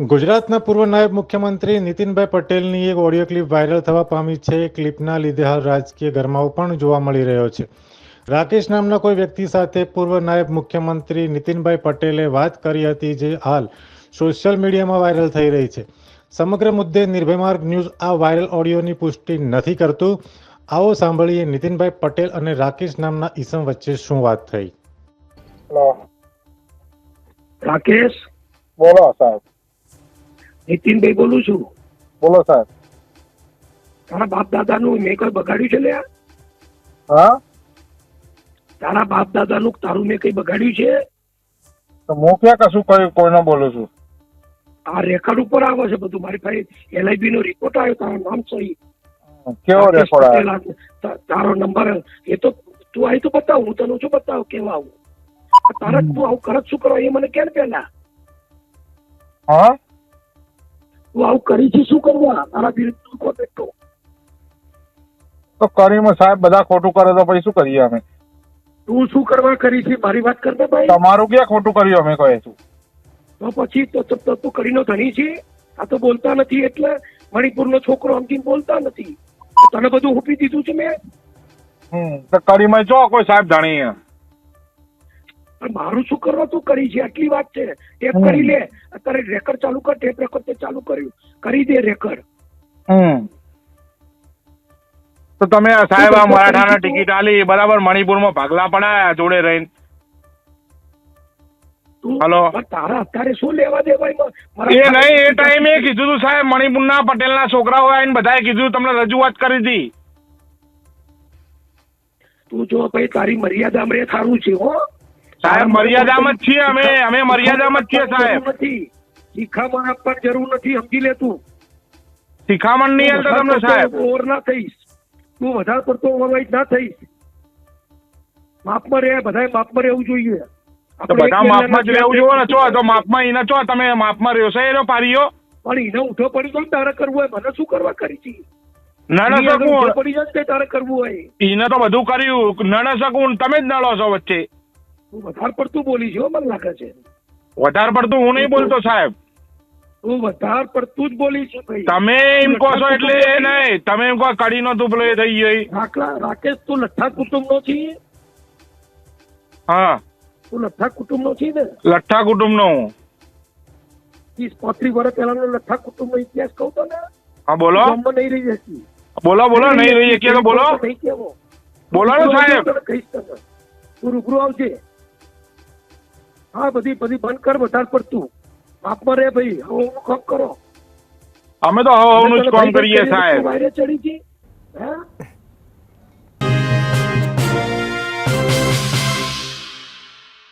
ગુજરાતના પૂર્વ નાયબ મુખ્યમંત્રી નીતિનભાઈ પટેલની એક ઓડિયો ક્લિપ વાયરલ થવા પામી છે. ક્લિપના લીધે હાલ રાજકીય ગરમાવો પણ જોવા મળી રહ્યો છે. રાકેશ નામના કોઈ વ્યક્તિ સાથે પૂર્વ નાયબ મુખ્યમંત્રી નીતિનભાઈ પટેલે વાત કરી હતી જે હાલ સોશિયલ મીડિયામાં વાયરલ થઈ રહી છે. સમગ્ર મુદ્દે નિર્ભય માર્ગ ન્યૂઝ આ વાયરલ ઓડિયોની પુષ્ટિ નથી કરતું. આવો સાંભળીએ નીતિનભાઈ પટેલ અને રાકેશ નામના ઈસમ વચ્ચે શું વાત થઈ. રાકેશ? બોલો સાહેબ. નીતિનભાઈ બોલું છું. બોલો સાહેબ. તારા બાપ દાદા નું મેં કઈ બગાડ્યું છે લે હા? તારા બાપ દાદા નું તારું મેં કઈ બગાડ્યું છે? તો હું ક્યાં કશું કર્યું કોઈનો બોલું છું? આ રેકોર્ડ ઉપર આવે છે બધું. મારી પાસે એલઆઈબી નો રિપોર્ટ આવ્યો તારું નામ સહી. કેવો રેકોર્ડ આવ્યો? તારો નંબર એ તો તું આવી તો બતાવ હું તને શું બતાવ કેવા આવું? તારા તું આવું કરત શું કરવા એ મને કેમ પેલા હા? તું આવું કરી છે શું કરવા? તારા વિરુદ્ધ બેઠો તો. કરીમાં સાહેબ બધા ખોટું કરે તો પછી શું કરીએ અમે? તું શું કરવા કરી છે મારી વાત કરતા ભાઈ? તમારું ક્યાં ખોટું કર્યું અમે કહે છું તો પછી તો તો- કરીનો ધણી છે? આ તો બોલતા નથી એટલે મણિપુરનો છોકરો અંતિમ બોલતા નથી. તને બધું હુપી દીધું છે મેં? હમ તો કરીમાં જો કોઈ સાહેબ ધણી મારું શું કરવા તું કરી છે? આટલી વાત છે. ટેપ કરી લે. અત્યારે રેકર્ડ ચાલુ કર ટેપ રેકર્ડ તે ચાલુ કર્યું. કરી દે રેકર્ડ તો તમે સાહેબ આ મરાઠાના ટિકિટ આલી. બરાબર મણિપુરમાં ભાગલા પડાયા જોડે રહીને. હલો. તારા અત્યારે શું લેવા દે ભાઈ એ નહીં એ ટાઈમે કીધું તું સાહેબ મણિપુરના પટેલના છોકરાઓ આવીને બધાએ કીધું તમને રજૂઆત કરી હતી તું જો ભાઈ તારી મર્યાદામાં રે થારું છે હો. સાહેબ મર્યાદામાં જ છીએ અમે. અમે મર્યાદામાં જ છીએ સાહેબ. શિખામણ આપવાની જરૂર નથી સમજી લે તું. શિખામણ નહીં હાલતા તમને સાહેબ. ઓવર ના થઈશ. તું વધારે પડતો ઓવરવાઇઝ ના થઈશ. માપમાં રહે બધાએ માપમાં રહેવું જોઈએ. તો બધા માપમાં જ રહેવું જોઈએ ને ચો તો માપમાં એને ચો તમે માપમાં રહ્યો છે એનો પારીઓ. પણ એને ઉઠો પડી ગયો ને તારે કરવું હોય. મને શું કરવા કરી છે? એની શકું. પડી જાય ને તારે કરવું હોય. એને તો બધું કર્યું. નળ શકું તમે જ નડો છો વચ્ચે. તું વધારે પડતું બોલી છો મને લાગે છે. વધારે પડતું હું નહીં બોલતો સાહેબ. તું વધારે પડતું જ બોલી છે ભાઈ. તમે એમ કહો છો એટલે એ નહીં. તમે એમ કહો કડીનો તું પેલો એ થઈ ગઈ રાખલા રાકેશ તું લઠ્ઠા કુટુંબ નો છે હા. તું લઠ્ઠા કુટુંબ નો છે ને? લઠ્ઠા કુટુંબનો હું. ત્રીસ પાંત્રીસ વર્ષ પહેલાનો લઠ્ઠા કુટુંબ નો ઇતિહાસ કહું તો ને? હા બોલો. નહીં રહી જતી બોલો બોલો નહીં રહી શકીએ તો બોલો. બોલો ને સાહેબ. તું રૂબરૂ આવજે. હા બધી બધી બંધ કર વધારે પડતું. માપમાં રે ભાઈ હવે હું કામ કરો. અમે તો હવાનું જ કામ કરીએ સાહેબ. વાયરે ચડી ગઈ. હે?